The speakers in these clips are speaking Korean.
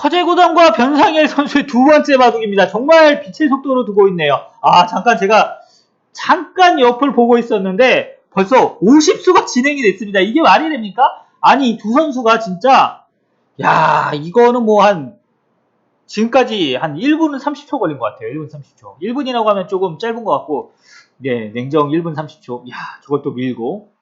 커제구단과 변상일 선수의 두 번째 바둑입니다. 정말 빛의 속도로 두고 있네요. 아, 잠깐 제가 잠깐 옆을 보고 있었는데 벌써 50수가 진행이 됐습니다. 이게 말이 됩니까? 아니, 이두 선수가 진짜 야, 이거는 뭐 한 지금까지 한 1분은 30초 걸린 것 같아요. 1분 30초. 1분이라고 하면 조금 짧은 것 같고, 네, 냉정 1분 30초. 야, 저것도 밀고.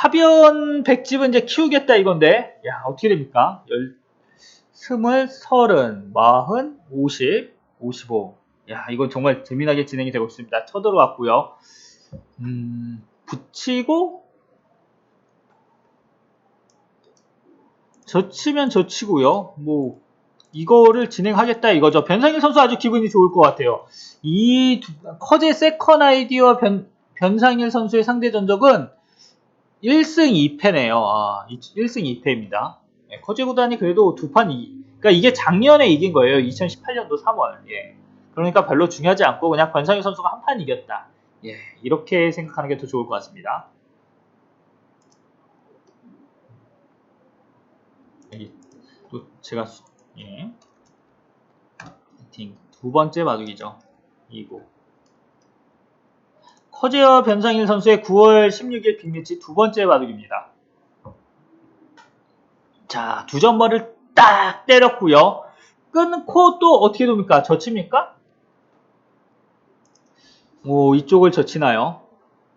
하변 백집은 이제 키우겠다 이건데, 야, 어떻게 됩니까? 열, 스물, 서른, 마흔, 오십, 오십오. 야, 이건 정말 재미나게 진행이 되고 있습니다. 쳐들어왔고요. 음, 붙이고, 젖히면 젖히고요. 뭐 이거를 진행하겠다 이거죠. 변상일 선수 아주 기분이 좋을 것 같아요. 이 두- 커제 세컨 아이디와 변, 변상일 선수의 상대 전적은 1승 2패네요. 아, 1승 2패입니다. 커제 구단이 그래도 두 판 이, 그러니까 이게 작년에 이긴 거예요. 2018년도 3월. 예. 그러니까 별로 중요하지 않고 그냥 변상일 선수가 한 판 이겼다. 예, 이렇게 생각하는 게 더 좋을 것 같습니다. 여기 또 제가 수- 예두 번째 바둑이죠 이고 커제어 변상일 선수의 9월 16일 빅매치 두 번째 바둑입니다 자 두 점머를 딱 때렸고요 끊고 또 어떻게 됩니까 젖힙니까 오 이쪽을 젖히나요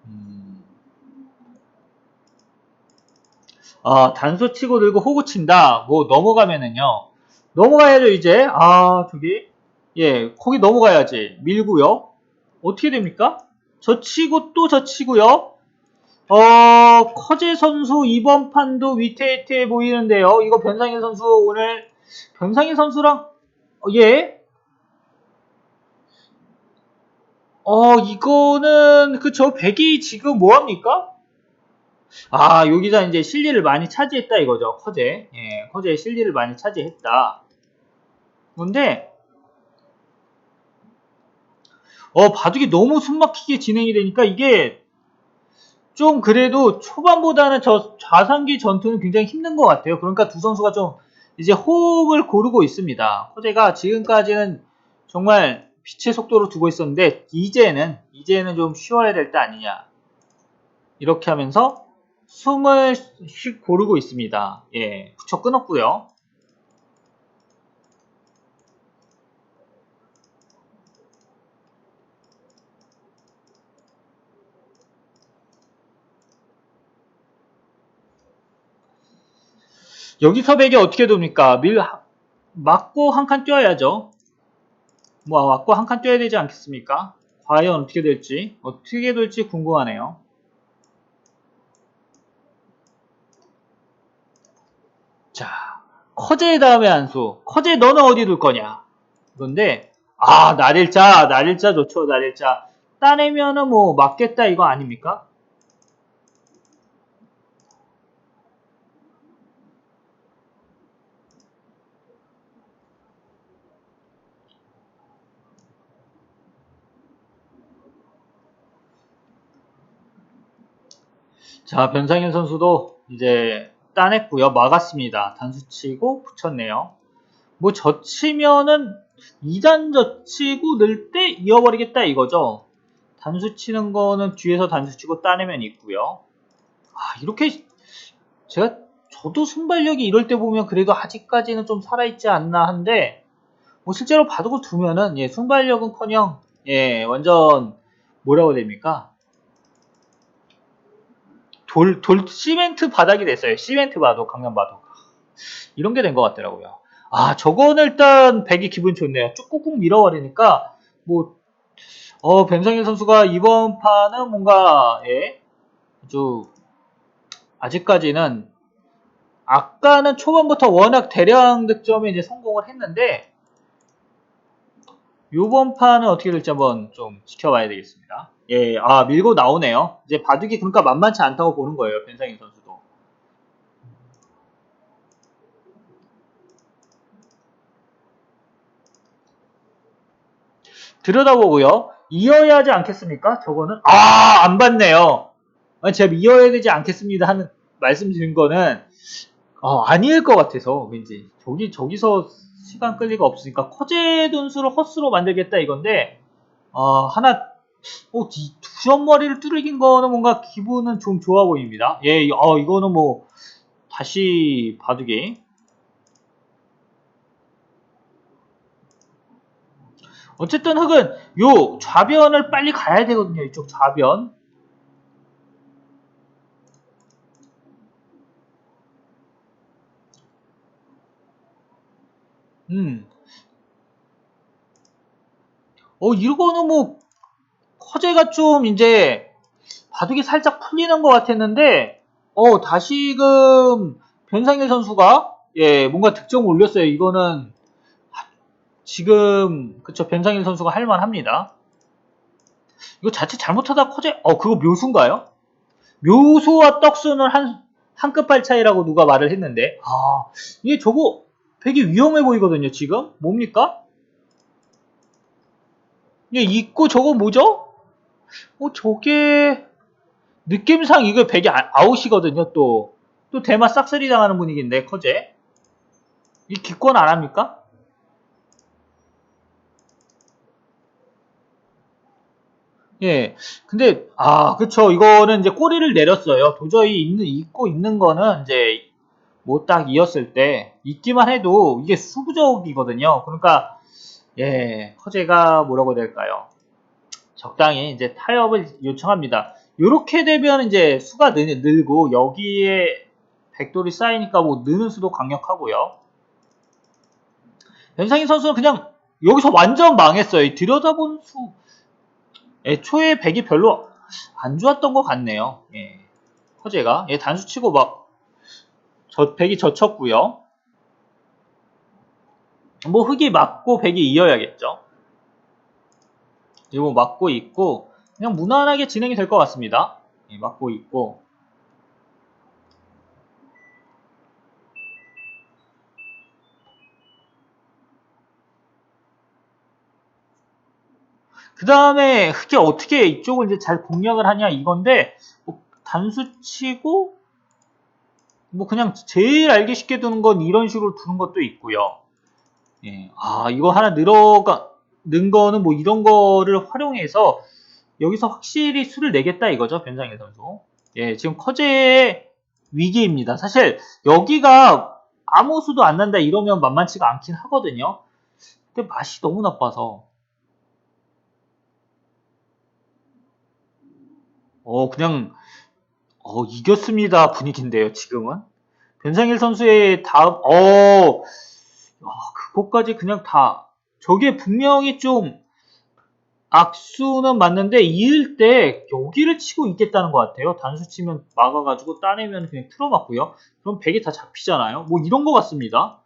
음. 아, 단수 치고 들고 호구 친다. 뭐 넘어가면은요. 넘어가야죠, 이제. 아, 저기. 예, 거기 넘어가야지. 밀고요. 어떻게 됩니까? 저 치고 또 저 치고요. 어, 커제 선수 이번 판도 위태위태해 보이는데요. 이거 변상일 선수 오늘 변상일 선수랑 어, 예. 어, 이거는 그쵸. 백이 지금 뭐 합니까? 아, 여기서 이제 실리를 많이 차지했다 이거죠. 커제. 예, 커제의 실리를 많이 차지했다. 근데 어, 바둑이 너무 숨막히게 진행이 되니까 이게 좀 그래도 초반보다는 저 좌상기 전투는 굉장히 힘든 것 같아요. 그러니까 두 선수가 좀 이제 호흡을 고르고 있습니다. 커제가 지금까지는 정말 빛의 속도로 두고 있었는데 이제는 이제는 좀 쉬어야 될 때 아니냐. 이렇게 하면서 숨을 휙 고르고 있습니다. 예, 붙여 끊었고요. 여기서 백이 어떻게 됩니까? 밀 맞고 한 칸 뛰어야죠. 뭐 맞고 한 칸 뛰어야 되지 않겠습니까? 과연 어떻게 될지 어떻게 될지 궁금하네요. 자, 커제 다음에 안수. 커제 너는 어디 둘 거냐? 그런데 아 날일자 날일자 좋죠 날일자 따내면은 뭐 맞겠다 이거 아닙니까? 자 변상현 선수도 이제 따냈고요 막았습니다 단수 치고 붙였네요 뭐 젖히면은 2단 젖히고 늘 때 이어버리겠다 이거죠. 단수 치는 거는 뒤에서 단수 치고 따내면 있고요. 아 이렇게 제가 저도 순발력이 이럴 때 보면 그래도 아직까지는 좀 살아있지 않나 한데 뭐 실제로 바둑을 두면은 예 순발력은커녕 예 완전 뭐라고 됩니까? 돌, 돌, 시멘트 바닥이 됐어요. 시멘트 바둑, 강남 바둑. 이런 게 된 것 같더라고요. 아, 저거는 일단 백이 기분 좋네요. 쭉 꾹꾹 밀어버리니까, 뭐, 어, 변상일 선수가 이번 판은 뭔가, 예, 아주, 아직까지는, 아까는 초반부터 워낙 대량 득점에 이제 성공을 했는데, 요번 판은 어떻게 될지 한번 좀 지켜봐야 되겠습니다. 예, 아, 밀고 나오네요. 이제 바둑이 그러니까 만만치 않다고 보는 거예요, 변상일 선수도. 들여다보고요. 이어야 하지 않겠습니까? 저거는 아, 안 봤네요. 아니, 제가 이어야 되지 않겠습니다 하는 말씀드린 거는 어, 아닐 것 같아서 왠지 저기 저기서 시간 끌 리가 없으니까 커제 돈수를 헛수로 만들겠다 이건데 어, 하나 어, 이 두점머리를 뚫긴 거는 뭔가 기분은 좀 좋아 보입니다. 예, 어, 이거는 뭐 다시 바둑이 어쨌든 흑은 요 좌변을 빨리 가야 되거든요. 이쪽 좌변. 음. 어, 이거는 뭐, 허재가 좀 이제 바둑이 살짝 풀리는 것 같았는데, 어, 다시금 변상일 선수가, 예, 뭔가 득점을 올렸어요. 이거는 지금, 그쵸, 변상일 선수가 할만합니다. 이거 자칫 잘못하다 커제, 어, 그거 묘수인가요? 묘수와 떡수는 한, 한 끗발 차이라고 누가 말을 했는데, 아, 이게 저거 되게 위험해 보이거든요, 지금? 뭡니까? 이게 있고 저거 뭐죠? 어, 저게, 느낌상 이거 백이 아- 아웃이거든요, 또. 또 대마 싹쓸이 당하는 분위기인데, 커제. 이 기권 안 합니까? 예. 근데, 아, 그쵸. 이거는 이제 꼬리를 내렸어요. 도저히 있는, 있고 있는 거는 이제 뭐 딱 이었을 때, 있기만 해도 이게 수부족이거든요. 그러니까, 예, 허재가 뭐라고 될까요? 적당히 이제 타협을 요청합니다. 이렇게 되면 이제 수가 늘, 늘고, 여기에 백돌이 쌓이니까 뭐 느는 수도 강력하고요. 변상인 선수는 그냥 여기서 완전 망했어요. 들여다본 수, 애초에 백이 별로 안 좋았던 것 같네요. 예. 허재가. 예, 단수 치고 막, 저, 백이 젖혔고요. 뭐, 흙이 맞고 백이 이어야겠죠. 그리고 맞고 있고, 그냥 무난하게 진행이 될 것 같습니다. 예, 맞고 있고. 그 다음에 흑이 어떻게 이쪽을 이제 잘 공략을 하냐 이건데 뭐 단수 치고 뭐 그냥 제일 알기 쉽게 두는 건 이런 식으로 두는 것도 있고요. 예, 아 이거 하나 늘어가 는 거는 뭐 이런 거를 활용해서 여기서 확실히 수를 내겠다 이거죠 변상일 선수. 예, 지금 커제의 위기입니다. 사실 여기가 아무 수도 안 난다 이러면 만만치가 않긴 하거든요. 근데 맛이 너무 나빠서 어, 그냥, 어, 이겼습니다 분위기인데요, 지금은. 변상일 선수의 다음, 어, 아, 그것까지 그냥 다, 저게 분명히 좀, 악수는 맞는데, 이을 때, 여기를 치고 있겠다는 것 같아요. 단수 치면 막아가지고 따내면 그냥 틀어맞고요. 그럼 백이 다 잡히잖아요. 뭐 이런 것 같습니다.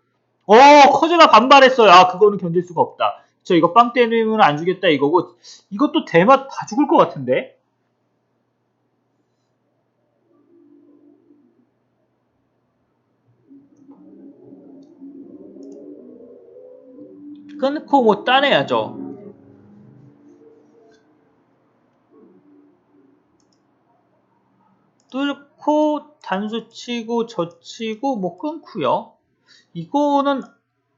어, 커즈가 반발했어요. 아, 그거는 견딜 수가 없다. 저 이거 빵 때리면 안 주겠다 이거고, 이것도 대맛 다 죽을 것 같은데? 끊고 뭐 따내야죠. 뚫고 단수 치고 젖히고 뭐 끊고요. 이거는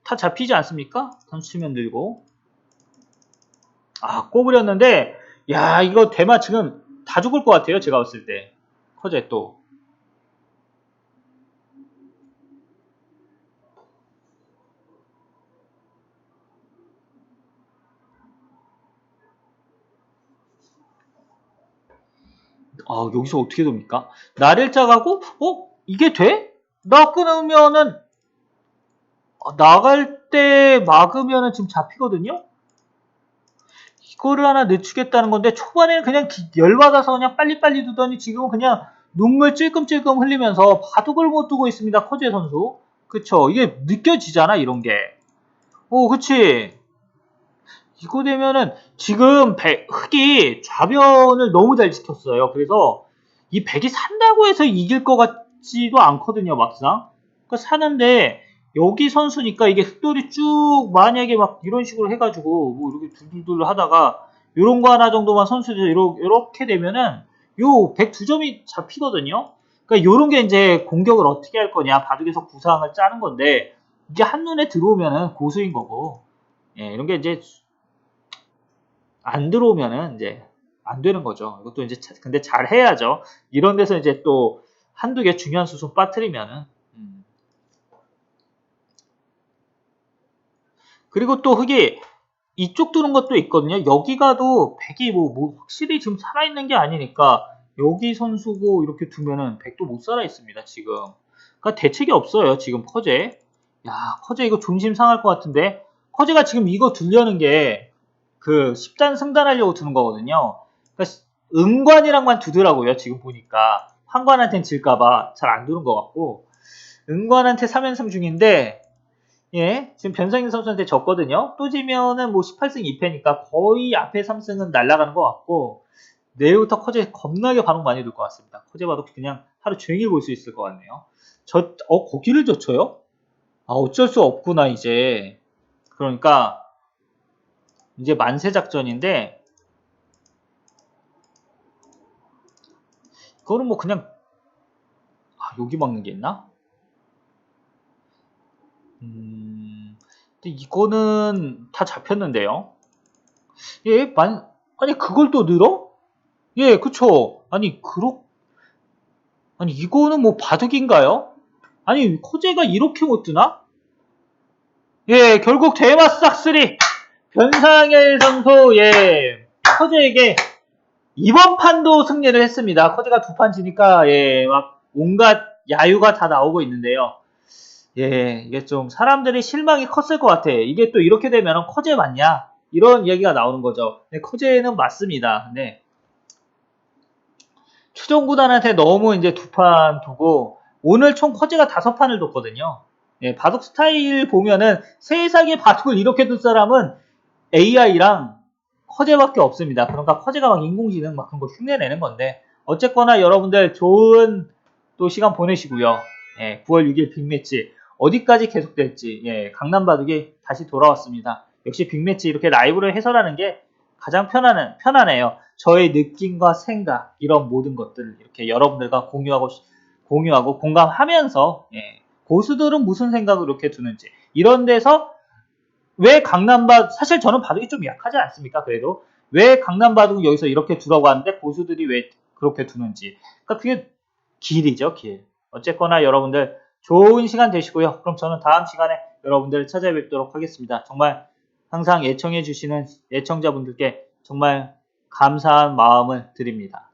다 잡히지 않습니까? 단수 치면 늘고 아 꼬부렸는데 야 이거 대마 지금 다 죽을 것 같아요 제가 봤을 때 커제 또 아, 여기서 어떻게 됩니까? 나를 짜가고, 어? 이게 돼? 나 끊으면은, 어, 나갈 때 막으면은 지금 잡히거든요? 이거를 하나 늦추겠다는 건데, 초반에는 그냥 기- 열받아서 그냥 빨리빨리 두더니 지금은 그냥 눈물 찔끔찔끔 흘리면서 바둑을 못 두고 있습니다, 커제 선수. 그쵸. 이게 느껴지잖아, 이런 게. 오, 그치. 이거 되면은 지금 백, 흑이 좌변을 너무 잘 지켰어요. 그래서 이 백이 산다고 해서 이길 것 같지도 않거든요, 막상. 그러니까 사는데 여기 선수니까 이게 흑돌이 쭉 만약에 막 이런 식으로 해가지고 뭐 이렇게 둘둘둘 하다가 이런 거 하나 정도만 선수들 이렇게 되면은 요백두 점이 잡히거든요. 그러니까 요런 게 이제 공격을 어떻게 할 거냐 바둑에서 구상을 짜는 건데 이게 한눈에 들어오면은 고수인 거고 예, 이런 게 이제 안 들어오면은 이제 안 되는 거죠. 이것도 이제 자- 근데 잘 해야죠. 이런 데서 이제 또 한두 개 중요한 수순 빠뜨리면은 음. 그리고 또 흙이 이쪽 두는 것도 있거든요. 여기 가도 백이 뭐, 뭐 확실히 지금 살아있는 게 아니니까 여기 선수고 이렇게 두면은 백도 못 살아 있습니다. 지금. 그러니까 대책이 없어요. 지금 커제. 야 커제 이거 중심 상할 것 같은데 커제가 지금 이거 두려는 게 그 10단 승단하려고 두는 거거든요. 그러니까 은관이랑만 두더라고요. 지금 보니까 황관한테는 질까봐 잘 안 두는 것 같고 은관한테 3연승 중인데 예 지금 변상인 선수한테 졌거든요. 또 지면은 뭐 18승 2패니까 거의 앞에 3승은 날아가는 것 같고 내일부터 커제 겁나게 반응 많이 들 것 같습니다. 커제 봐도 그냥 하루 종일 볼 수 있을 것 같네요. 저, 어, 거기를 젖혀요? 아, 어쩔 수 없구나, 이제. 그러니까, 이제 만세 작전인데, 그거는 뭐 그냥, 아, 여기 막는 게 있나? 음, 근데 이거는 다 잡혔는데요? 예, 만, 아니, 그걸 또 늘어? 예, 그쵸. 아니, 그렇, 아니, 이거는 뭐 바둑인가요? 아니, 코제가 이렇게 못 뜨나? 예, 결국 대마싹 3 변상일 선수, 예, 커제에게 이번 판도 승리를 했습니다. 커제가 두 판 지니까, 예, 막 온갖 야유가 다 나오고 있는데요. 예, 이게 좀 사람들이 실망이 컸을 것 같아. 이게 또 이렇게 되면 커제 맞냐? 이런 얘기가 나오는 거죠. 네, 커제는 맞습니다. 네. 추종 구단한테 너무 이제 두 판 두고 오늘 총 커제가 다섯 판을 뒀거든요. 예, 바둑 스타일 보면은 세상에 바둑을 이렇게 둘 사람은 AI랑 커제밖에 없습니다. 그러니까 커제가 막 인공지능 막 그런 거 흉내내는 건데 어쨌거나 여러분들 좋은 또 시간 보내시고요. 예, 9월 6일 빅매치 어디까지 계속될지 예, 강남 바둑이 다시 돌아왔습니다. 역시 빅매치 이렇게 라이브를 해설하는 게 가장 편안한, 편안해요. 저의 느낌과 생각, 이런 모든 것들을 이렇게 여러분들과 공유하고, 공유하고 공감하면서, 예, 고수들은 무슨 생각을 이렇게 두는지, 이런 데서 왜 강남바둑, 사실 저는 바둑이 좀 약하지 않습니까? 그래도. 왜 강남바둑은 여기서 이렇게 두라고 하는데 고수들이 왜 그렇게 두는지. 그러니까 그게 길이죠, 길. 어쨌거나 여러분들 좋은 시간 되시고요. 그럼 저는 다음 시간에 여러분들 찾아뵙도록 하겠습니다. 정말 항상 애청해 주시는 애청자분들께 정말 감사한 마음을 드립니다.